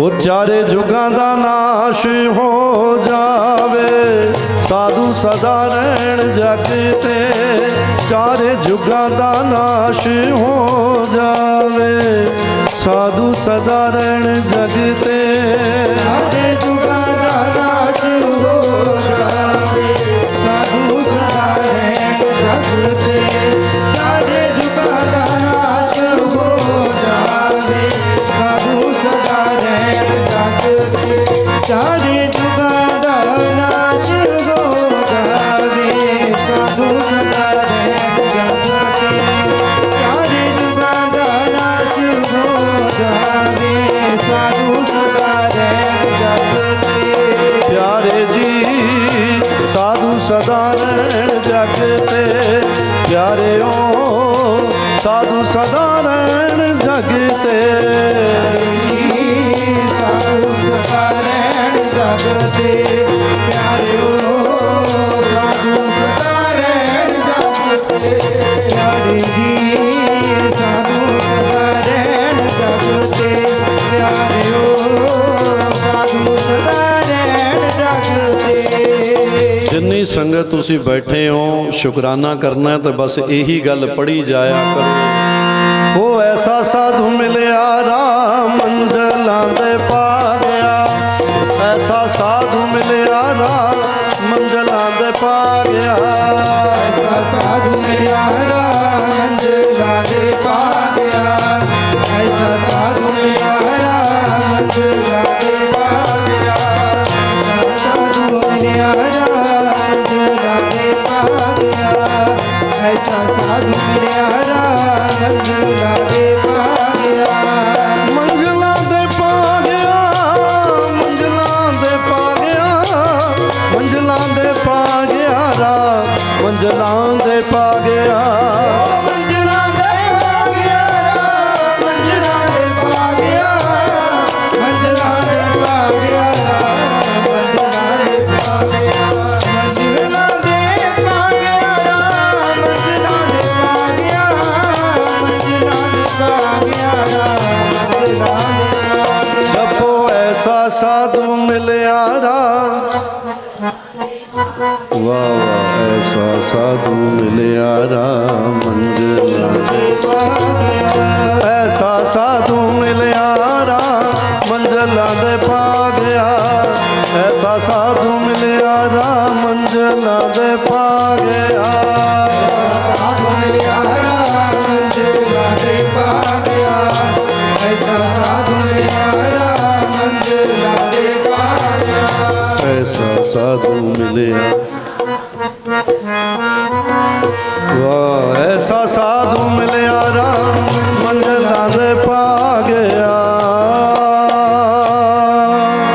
ਉਹ ਚਾਰੇ ਜੁਗਾਂ ਦਾ ਨਾਸ਼ ਹੋ ਜਾਵੇ। ਸਾਧੂ ਸਦਾ ਰਹਿਣ ਜਗ ਤੇ, ਚਾਰੇ ਜੁਗਾਂ ਦਾ ਨਾਸ਼ ਹੋ ਜਾਵੇ। ਸਾਧੂ ਸਦਾ ਰਹਿਣ ਜਗ ਤੇ ਸਾਰੇ ਜੁਗਾਂ ਦਾ ਨਾਸ਼ ਹੋ ਜਾਵੇ। ਸਾਧੂ ਸਦਾ ਰਹਿਣ ਜਗ ਤੇ। ਪਿਆਰਿਓ ਸਾਧੂ ਸਦਾ ਰਹਿਣ ਜਗ ਤੇ। ਸਾਧੂ ਸਦਾ ਰਹਿਣ ਜਗ ਤੇ। ਤੇ ਸੰਗਤ ਤੁਸੀਂ ਬੈਠੇ ਹੋ, ਸ਼ੁਕਰਾਨਾ ਕਰਨਾ ਹੈ ਤੇ ਬਸ ਇਹੀ ਗੱਲ ਪੜੀ ਜਾਇਆ ਕਰੋ। ਉਹ ਐਸਾ ਸਾਧੂ ਮਿਲਿਆ, ਰਾਮ ਮੰਜ਼ਲਾਂ ਦੇ ਪਾ ਗਿਆ ਐਸਾ ਸਾਧੂ ਮਿਲਿਆ, ਰਾਮ ਮੰਜ਼ਲਾਂ ਦੇ ਪਾ ਗਿਆ ਐਸਾ ਸਾਧੂ ਮਿਲਿਆ ਐਸਾ ਸਾਧੂ ਮਿਲਿਆ ਰਾਮੰਜ ਲਾਗੇ ਪਾ ਗਿਆ ਮੰਜ਼ਲਾਂ ਦੇ ਪਾ ਗਿਆ ਮੰਜ਼ਲਾਂ ਦੇ ਪਾ ਗਿਆ ਮੰਜ਼ਲਾਂ ਦੇ ਪਾ ਗਿਆ ਰਾਮ ਮੰਜ਼ਲਾਂ ਦੇ ਪਾ ਗਿਆ ਸਭੋ ਐਸਾ ਸਾਧੂ ਮਿਲਿਆ ਰਾਮ ਵਾਹ ਵਾਹ, ਐਸਾ ਸਾਧੂ ਮਿਲਿਆ ਰਾਮ ਮੰਜ਼ਲਾਂ ਐਸਾ ਸਾਧੂ ਮਿਲਿਆ ਰਾਮ ਮੰਜ਼ਲਾਂ ਦੇ ਪਾ ਗਿਆ ਐਸਾ ਸਾਧੂ ਮਿਲਿਆ ਰਾਮ ਮੰਜ਼ਲਾਂ ਦੇ ਮਿਲਿਆ ਵਾਹ ਐਸਾ ਸਾਧੂ ਮਿਲਿਆ